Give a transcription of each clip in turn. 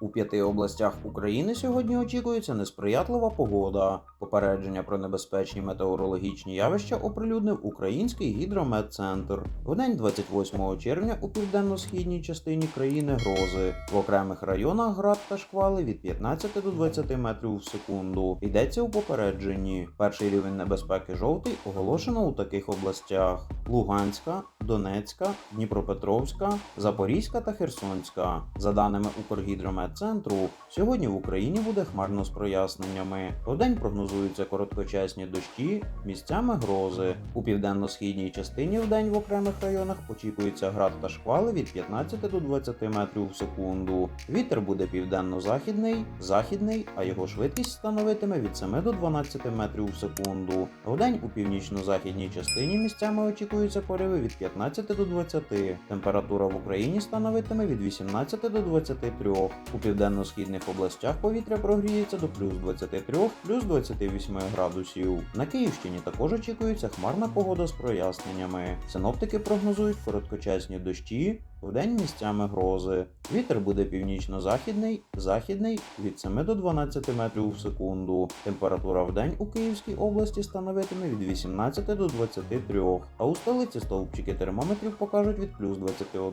У п'яти областях України сьогодні очікується несприятлива погода. Попередження про небезпечні метеорологічні явища оприлюднив Український гідрометцентр. В день 28 червня у південно-східній частині країни грози. В окремих районах град та шквали від 15 до 20 метрів в секунду. Йдеться у попередженні. Перший рівень небезпеки жовтий оголошено у таких областях: Луганська, Донецька, Дніпропетровська, Запорізька та Херсонська. За даними Укргідрометцентру, сьогодні в Україні буде хмарно з проясненнями. Вдень прогнозуються короткочасні дощі, місцями грози. У південно-східній частині вдень в окремих районах очікується град та шквали від 15 до 20 метрів в секунду. Вітер буде південно-західний, західний, а його швидкість становитиме від 7 до 12 метрів в секунду. Вдень у північно-західній частині місцями очікуються пориви від 15 до 20. Температура в Україні становитиме від 18 до 23. У південно-східних областях повітря прогріється до плюс 23, плюс 28 градусів. На Київщині також очікується хмарна погода з проясненнями. Синоптики прогнозують короткочасні дощі, вдень місцями грози. Вітер буде північно-західний, західний від 7 до 12 метрів в секунду. Температура вдень у Київській області становитиме від 18 до 23, а у столиці стовпчики термометрів покажуть від плюс 21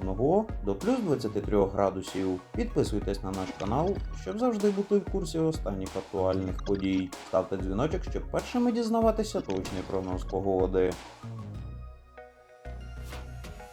до плюс 23 градусів. Підписуйтесь на наш канал, щоб завжди бути в курсі останніх актуальних подій. Ставте дзвіночок, щоб першими дізнаватися точний прогноз погоди.